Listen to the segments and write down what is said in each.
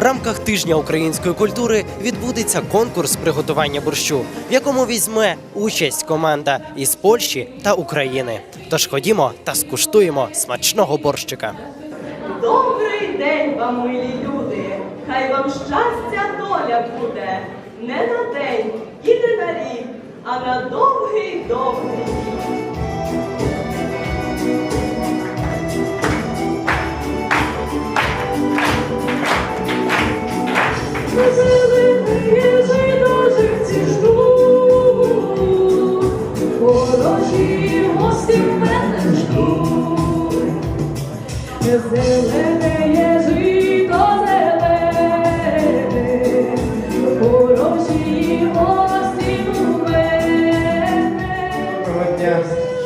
В рамках тижня української культури відбудеться конкурс приготування борщу, в якому візьме участь команда із Польщі та України. Тож ходімо та скуштуємо смачного борщика. Добрий день вам, милі люди! Хай вам щастя доля буде не на день і не на рік, а на довгий довгий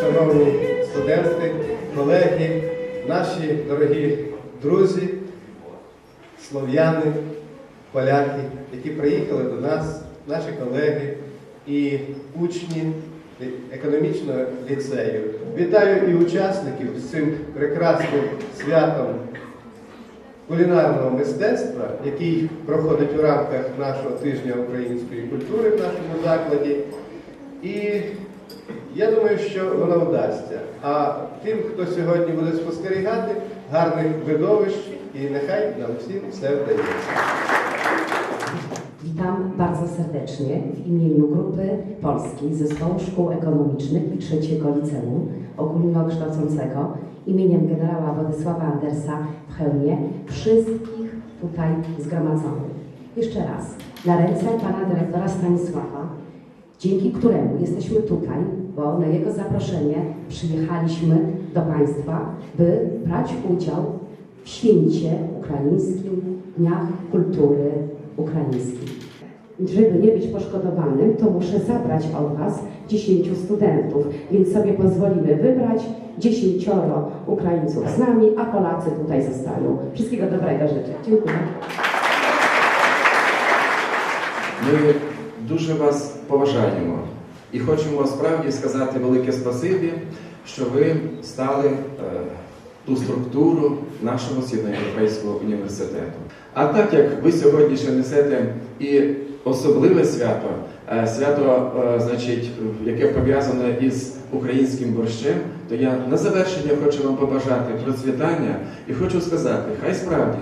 шановні студенти, колеги, наші дорогі друзі, слов'яни, поляки, які приїхали до нас, наші колеги і учні економічного ліцею. Вітаю і учасників з цим прекрасним святом кулінарного мистецтва, який проходить у рамках нашого тижня української культури в нашому закладі. І я думаю, що воно вдасться. А тим, хто сьогодні буде спостерігати, гарних видовищ і нехай нам всім все вдається. Witam bardzo serdecznie w imieniu Grupy Polskiej Zespołu Szkół Ekonomicznych i Trzeciego Liceum Ogólnokształcącego imieniem generała Władysława Andersa w Chełmie wszystkich tutaj zgromadzonych. Jeszcze raz, na ręce Pana Dyrektora Stanisława, dzięki któremu jesteśmy tutaj, bo na jego zaproszenie przyjechaliśmy do Państwa, by brać udział w święcie ukraińskim, Dniach Kultury Ukraińskiej. Żeby nie być poszkodowanym, to muszę zabrać od Was 10 studentów, więc sobie pozwolimy wybrać 10 Ukraińców z nami, a Polacy tutaj zostaną. Wszystkiego dobrego życzę. Dziękuję. My dużo Was поважаємо і хочемо справді сказати велике спасибі, що ви стали е, ту структуру нашого Східноєвропейського університету. А так як ви сьогодні ще несете і особливе свято, е, свято, е, значить, яке пов'язане із українським борщем, то я на завершення хочу вам побажати процвітання і хочу сказати, хай справді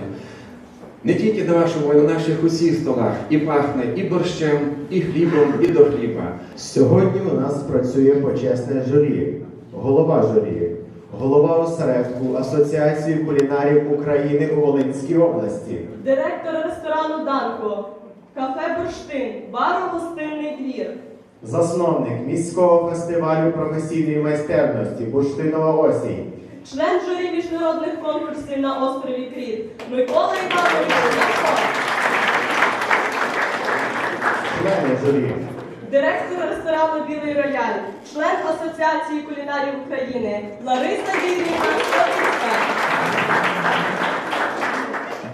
не тільки на вашому, а й на наших усіх столах і пахне і борщем, і хлібом, і до хліба. Сьогодні у нас працює почесне журі, голова журі, голова осередку Асоціації кулінарів України у Волинській області. Директор ресторану Данко, кафе Бурштин, бару гостинний двір. Засновник міського фестивалю професійної майстерності Бурштинова осінь. Член журі міжнародних конкурсів на острові Кріт Микола Іванович Ляшко. Члени журі. Директор ресторану Білий Рояль, член Асоціації кулінарів України Лариса Вільніна.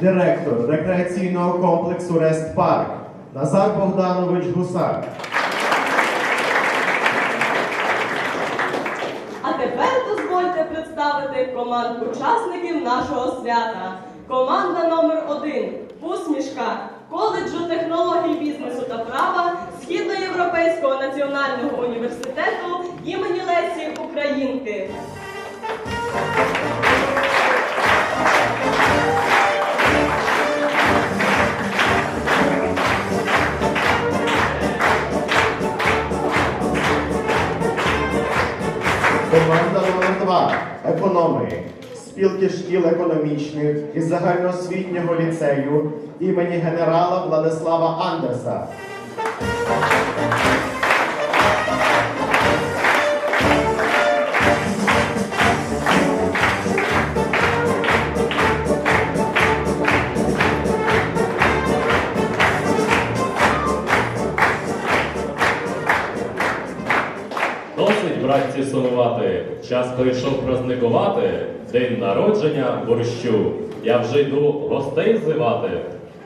Директор рекреаційного комплексу Рест Парк Назар Богданович Гусак. А тепер дозвольте представити команд учасників нашого свята. Команда номер один Усмішка коледжу технологій бізнесу та права Східноєвропейського національного університету імені Лесі Українки. Команда номер 2 економії спілки шкіл економічних із загальноосвітнього ліцею імені генерала Владислава Андерса. Час прийшов праздникувати. День народження борщу. Я вже йду гостей зивати.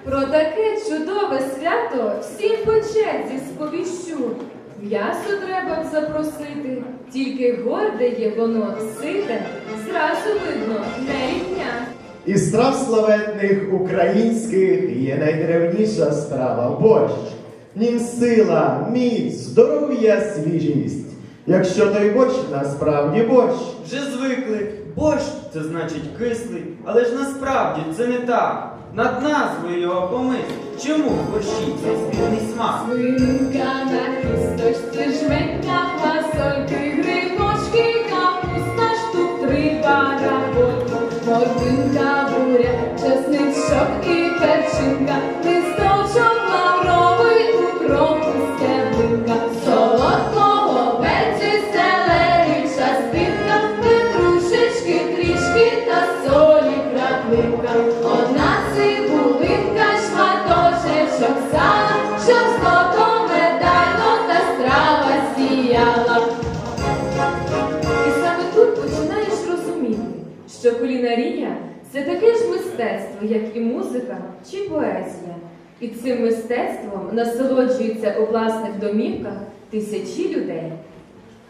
Про таке чудове свято всім по черзі сповіщу. М'ясо треба б запросити, тільки горде є воно сите, зразу видно не рівня. Із страв славетних українських є найдревніша страва борщ. Нім сила, міць, здоров'я, свіжість. Якщо той борщ насправді борщ. Вже звикли. Борщ це значить кислий, але ж насправді це не так. Над назвою його помисль. Чому в борщі цей спільний смак? Свинка на кісточці, жменька, фасольки, грибочки, капуста, штук три барабольку, одна цибулинка, шматочечок сала, щоб скотом медально та страва сіяла. І саме тут починаєш розуміти, що кулінарія це таке ж мистецтво, як і музика чи поезія. І цим мистецтвом насолоджуються у власних домівках тисячі людей.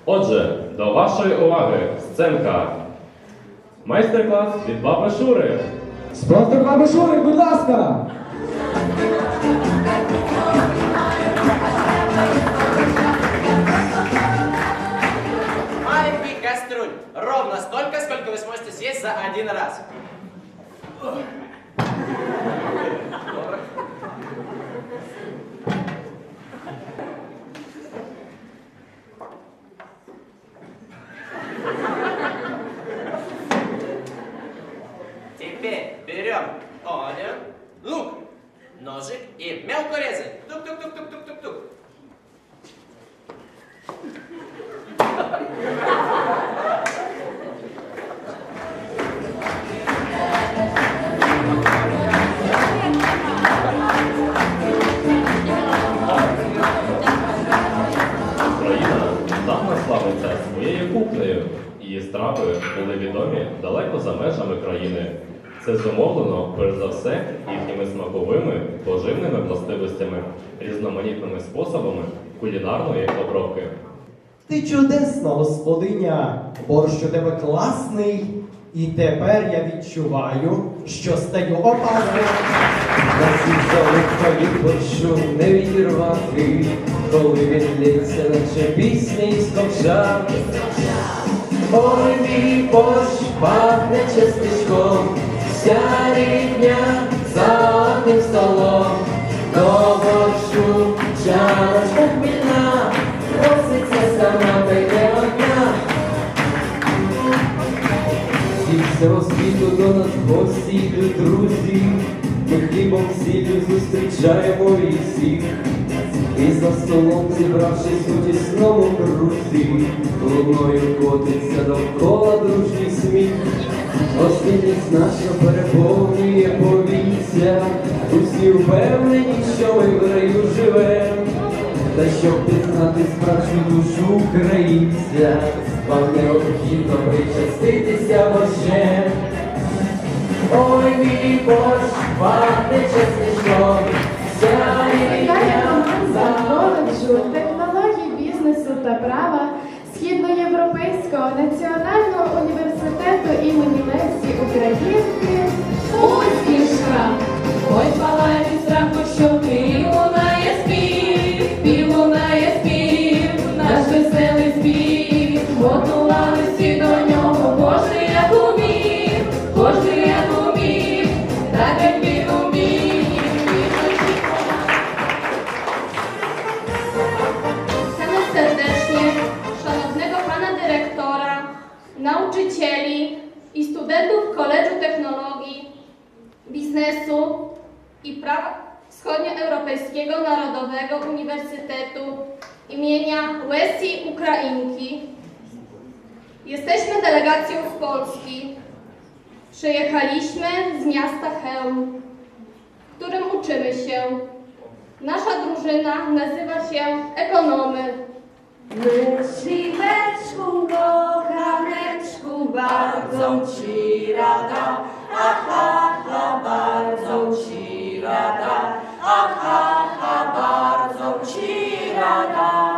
Отже, до вашої уваги сценка. Майстер-клас від баби Шури. Спонсор баби Шури, будь ласка! Маленький кастрюль. Ровно столько, сколько вы сможете съесть за один раз. Борщ у тебе класний, і тепер я відчуваю, що стаю. Залипка від борщу не відірвати, коли він лється, наче пісня із ковша. Ой, мій борщ пахне чесничком, вся рідня за одним столом. До борщу чарочка хмільна, проситься сама та Зі всього до нас гості йдуть друзі, ми хлібом сіллю зустрічаємо і всіх. І за столом, зібравшись у тісному крузі, луною котиться довкола дружній сміх. Гостинність наша переповнює повітря, усі впевнені, що ми в раю живем. Та щоб пізнати справжню душу українця, вам необхідно причаститися борщем. Ой, мій борщ, пахне чесничком, вся рідня коледжу технологій бізнесу та права Східноєвропейського національного університету імені Лесі Українки. Успішка, ой, палає страху, що ти лунає спів, studentów Koledżu Technologii, Biznesu i Prawa Wschodnioeuropejskiego Narodowego Uniwersytetu imienia Łesi Ukrainki. Jesteśmy delegacją z Polski. Przyjechaliśmy z miasta Chełm, w którym uczymy się. Nasza drużyna nazywa się Ekonomy. Myśliweczku, kochaneczku, bardzo ci rada, aha, ha, bardzo ci rada, aha, ha, bardzo ci rada.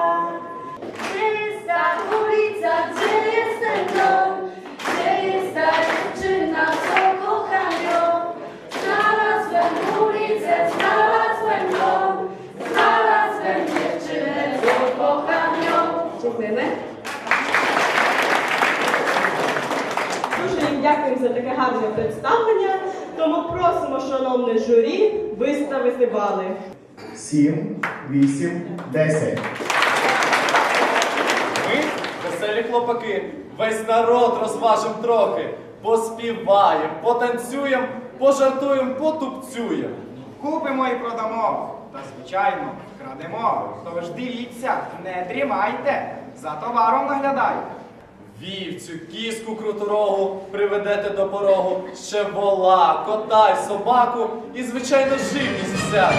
Просимо, шановне журі, виставити бали. Сім, вісім, десять. Ми, веселі хлопаки, весь народ розважим трохи. Поспіваєм, потанцюєм, пожартуєм, потупцюєм. Купимо і продамо. Та звичайно, крадемо. Тож дивіться, не дрімайте, за товаром наглядайте. Вівцю, кіску круторогу приведете до порогу, ще вола, кота й собаку і, звичайно, живність всяку.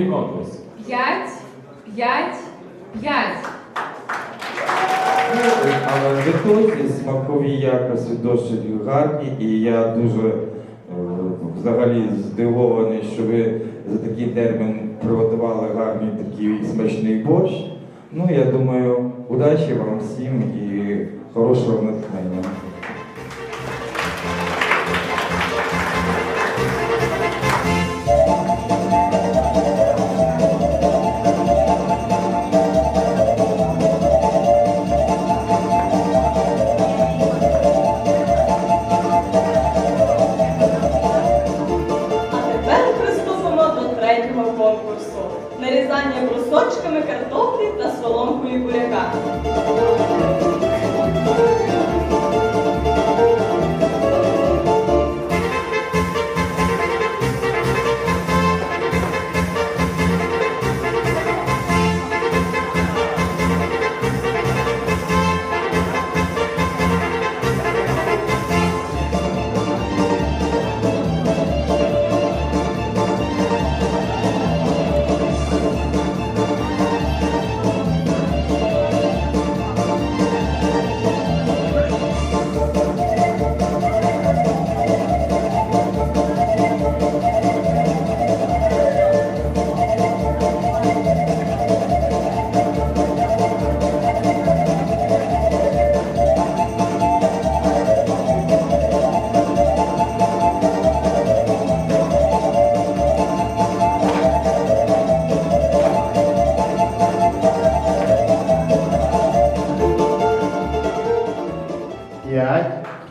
Другий конкурс. П'ять, п'ять, п'ять. Але витоки смакові якості досить гарні, і я дуже е, взагалі здивований, що ви за такий термін приготували гарний такий смачний борщ. Ну, я думаю, удачі вам всім і хорошого натхнення.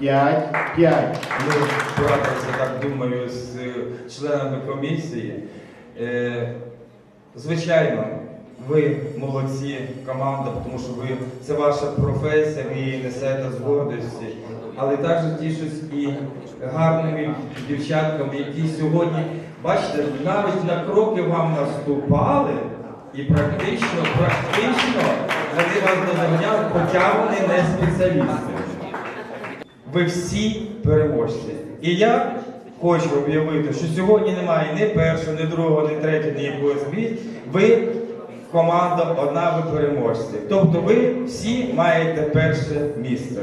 П'ять, п'ять, п'ять. Ми порадилися, так думаю, з е, членами комісії. Е, Звичайно, ви молодці, команда, тому що ви це ваша професія, ви її несете з гордості. Але також тішусь і гарними дівчатками, які сьогодні, бачите, навіть на кроки вам наступали, і практично, практично вони вас доганяли, хоча вони не спеціалісти. Ви всі переможці. І я хочу об'явити, що сьогодні немає ні першого, ні другого, ні третього, ні якогось місць. Ви команда одна, ви переможці. Тобто ви всі маєте перше місце.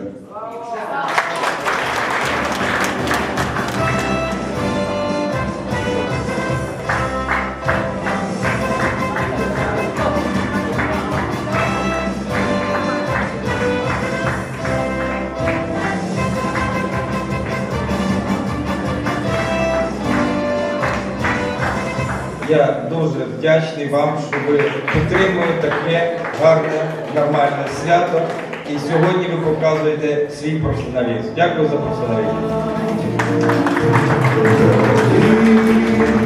Я дуже вдячний вам, що ви підтримуєте таке гарне, нормальне свято. І сьогодні ви показуєте свій професіоналізм. Дякую за професіоналізм.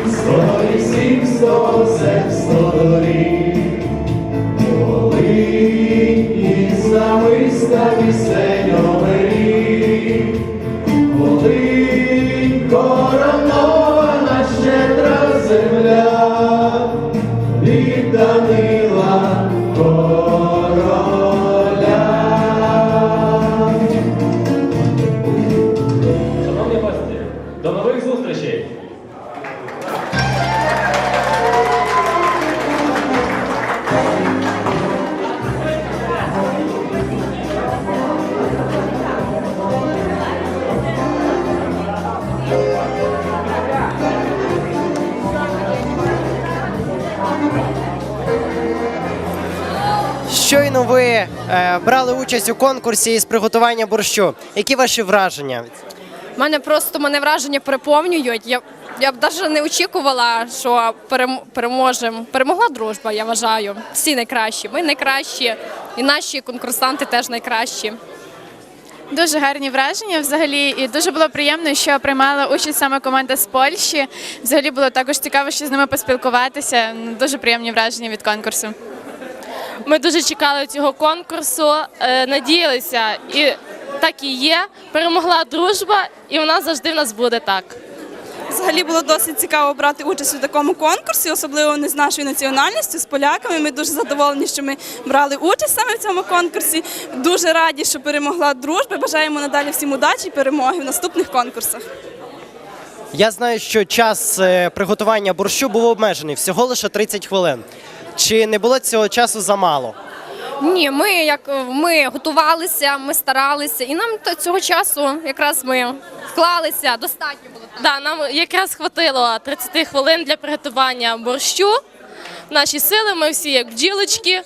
Сто лісів, сто зем, сто брали участь у конкурсі із приготування борщу. Які ваші враження? У мене просто мене враження переповнюють. Я, я б навіть не очікувала, що переможемо. Перемогла дружба, я вважаю. Всі найкращі. Ми найкращі, і наші конкурсанти теж найкращі. Дуже гарні враження взагалі, і дуже було приємно, що приймала участь саме команда з Польщі. Взагалі було також цікаво, що з ними поспілкуватися. Дуже приємні враження від конкурсу. Ми дуже чекали цього конкурсу, е, надіялися, і так і є. Перемогла дружба, і вона завжди в нас буде так. Взагалі було досить цікаво брати участь у такому конкурсі, особливо не з нашою національністю, з поляками. Ми дуже задоволені, що ми брали участь саме в цьому конкурсі. Дуже раді, що перемогла дружба. Бажаємо надалі всім удачі і перемоги в наступних конкурсах. Я знаю, що час е, приготування борщу був обмежений всього лише 30 хвилин. Чи не було цього часу замало? Ні, ми як ми готувалися, ми старалися, і нам то- цього часу якраз ми вклалися достатньо було. Да, нам якраз хватило 30 хвилин для приготування борщу. Наші сили, ми всі як бджілочки.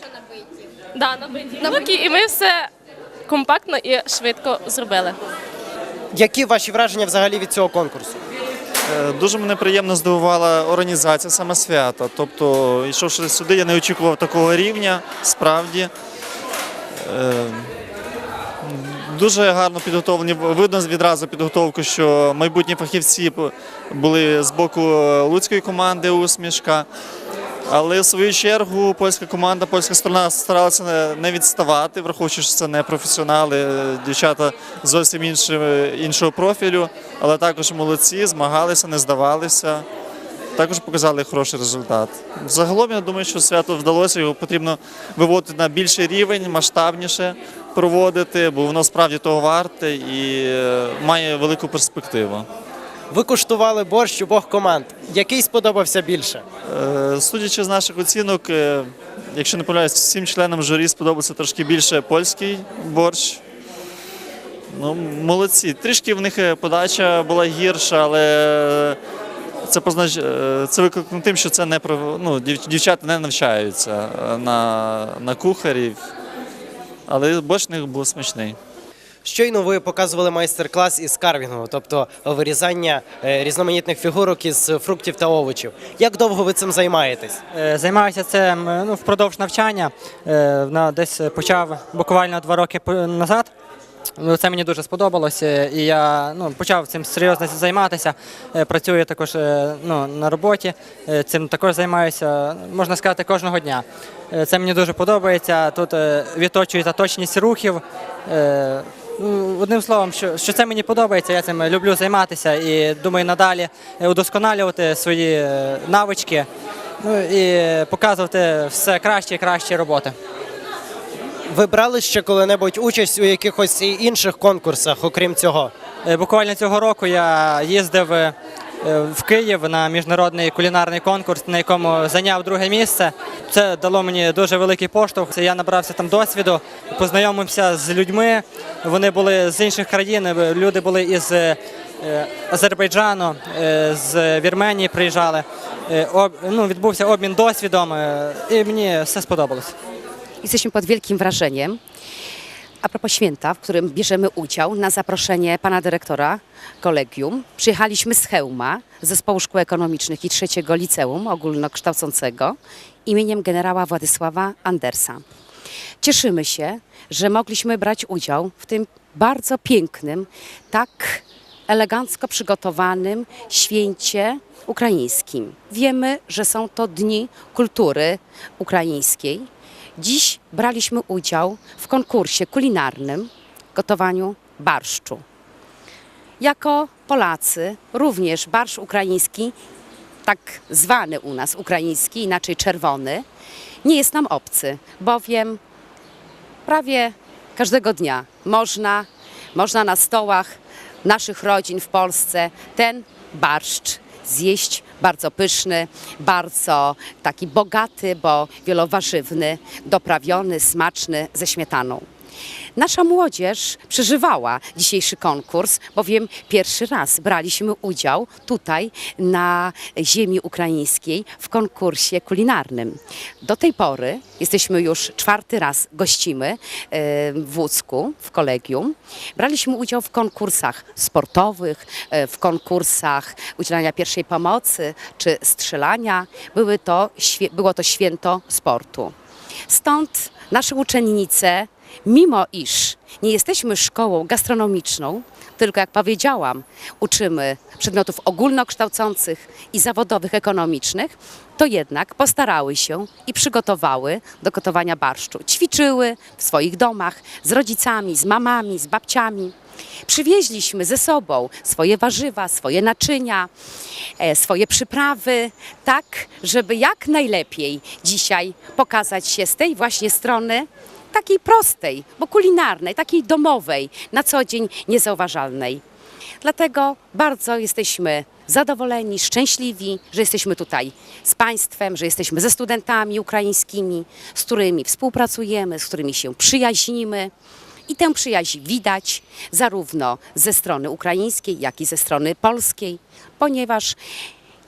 Да, набиті руки, і ми все компактно і швидко зробили. Які ваші враження взагалі від цього конкурсу? Е, Дуже мене приємно здивувала організація саме свята. Тобто, йшовши сюди, я не очікував такого рівня, справді. Е, Дуже гарно підготовлені. Видно відразу підготовку, що майбутні фахівці були з боку луцької команди усмішка. Але в свою чергу польська команда, польська сторона старалася не- відставати, враховуючи, що це не професіонали, е, дівчата зовсім іншого, іншого профілю, але також молодці, змагалися, не здавалися. Також показали хороший результат. Загалом я думаю, що свято вдалося, його потрібно виводити на більший рівень, масштабніше проводити, бо воно справді того варте і е, має велику перспективу. Ви куштували борщ обох команд. Який сподобався більше? Е, Судячи з наших оцінок, е, якщо не помиляюсь, всім членам журі сподобався трошки більше польський борщ. Ну, молодці. Трішки в них е, подача була гірша, але це познач... це викликано тим, що це не ну, дів- дівчата не навчаються на, на кухарів. Але борщ в них був смачний. Щойно ви показували майстер-клас із карвінгу, тобто вирізання е, різноманітних фігурок із фруктів та овочів. Як довго ви цим займаєтесь? Е, Займаюся цим е, ну, впродовж навчання. Десь почав буквально два роки назад. Ну, це мені дуже сподобалося, і я ну, почав цим серйозно займатися. Працюю також ну, на роботі, цим також займаюся, можна сказати, кожного дня. Це мені дуже подобається. Тут відточується точність рухів. Ну, Одним словом, що, що це мені подобається, я цим люблю займатися і думаю надалі е, удосконалювати свої е, навички ну, і показувати все краще і кращі роботи. Ви брали ще коли-небудь участь у якихось інших конкурсах, окрім цього? Е, Буквально цього року я їздив в Київ на міжнародний кулінарний конкурс, на якому зайняв друге місце. Це дало мені дуже великий поштовх. Я набрався там досвіду, познайомився з людьми. Вони були з інших країн. е, Люди були із е, Азербайджану, е, з Вірменії приїжджали. Е, Ну, відбувся обмін досвідом, е, і мені все сподобалось. Jesteśmy pod wielkim wrażeniem. A propos święta, w którym bierzemy udział na zaproszenie pana dyrektora kolegium, przyjechaliśmy z Chełma, z Zespołu Szkół Ekonomicznych i trzeciego Liceum Ogólnokształcącego imieniem generała Władysława Andersa. Cieszymy się, że mogliśmy brać udział w tym bardzo pięknym, tak elegancko przygotowanym święcie ukraińskim. Wiemy, że są to dni kultury ukraińskiej. Dziś braliśmy udział w konkursie kulinarnym gotowaniu barszczu. Jako Polacy również barszcz ukraiński, tak zwany u nas ukraiński, inaczej czerwony, nie jest nam obcy, bowiem prawie każdego dnia można, można na stołach naszych rodzin w Polsce ten barszcz zjeść bardzo pyszny, bardzo taki bogaty, bo wielowarzywny, doprawiony, smaczny ze śmietaną. Nasza młodzież przeżywała dzisiejszy konkurs, bowiem pierwszy raz braliśmy udział tutaj na ziemi ukraińskiej w konkursie kulinarnym. Do tej pory jesteśmy już czwarty raz gościmy e, w Łódzku, w kolegium. Braliśmy udział w konkursach sportowych, e, w konkursach udzielania pierwszej pomocy czy strzelania. Były to, było to święto sportu. Stąd nasze uczennice, mimo iż nie jesteśmy szkołą gastronomiczną, tylko jak powiedziałam, uczymy przedmiotów ogólnokształcących i zawodowych ekonomicznych, to jednak postarały się i przygotowały do gotowania barszczu. Ćwiczyły w swoich domach z rodzicami, z mamami, z babciami. Przywieźliśmy ze sobą swoje warzywa, swoje naczynia, e, swoje przyprawy, tak, żeby jak najlepiej dzisiaj pokazać się z tej właśnie strony, takiej prostej, bo kulinarnej, takiej domowej, na co dzień niezauważalnej. Dlatego bardzo jesteśmy zadowoleni, szczęśliwi, że jesteśmy tutaj z Państwem, że jesteśmy ze studentami ukraińskimi, z którymi współpracujemy, z którymi się przyjaźnimy. I tę przyjaźń widać zarówno ze strony ukraińskiej, jak i ze strony polskiej, ponieważ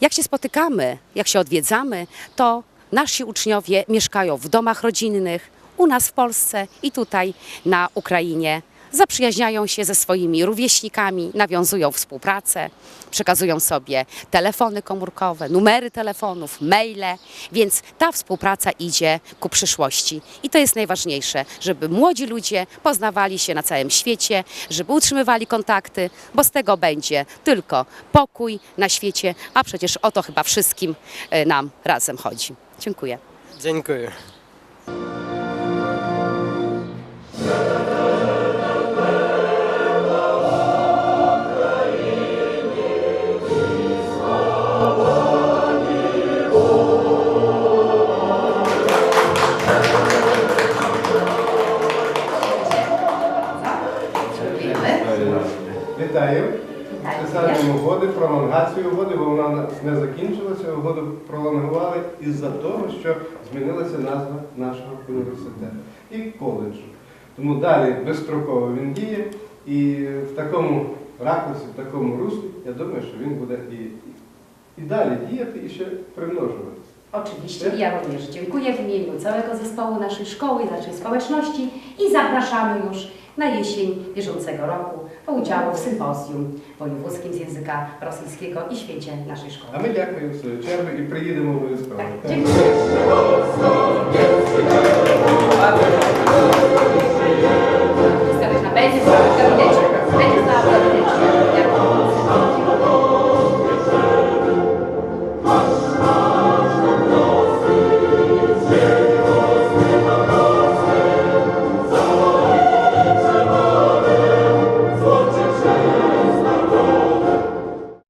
jak się spotykamy, jak się odwiedzamy, to nasi uczniowie mieszkają w domach rodzinnych, u nas w Polsce i tutaj na Ukrainie. Zaprzyjaźniają się ze swoimi rówieśnikami, nawiązują współpracę, przekazują sobie telefony komórkowe, numery telefonów, maile, więc ta współpraca idzie ku przyszłości. I to jest najważniejsze, żeby młodzi ludzie poznawali się na całym świecie, żeby utrzymywali kontakty, bo z tego będzie tylko pokój na świecie, a przecież o to chyba wszystkim e, nam razem chodzi. Dziękuję. Dziękuję. Угоди, пролонгацію угоди, бо вона не закінчилася. Угоду пролонгували із-за того, що змінилася назва нашого університету і коледжу. Тому далі безстроково він діє і в такому ракурсі, в такому руслі, я думаю, що він буде і, і dалі діяти і ще примножуватися. Oczywiście ja również dziękuję w imieniu całego zespołu naszej szkoły i naszej społeczności i zapraszamy już na jesień bieżącego roku o udziału w sympozjum wojewódzkim z języka rosyjskiego i świecie naszej szkoły. A my tak, dziękuję z i przyjedziemy obов'язково. Dziękuję. Zostawiasz na pensję.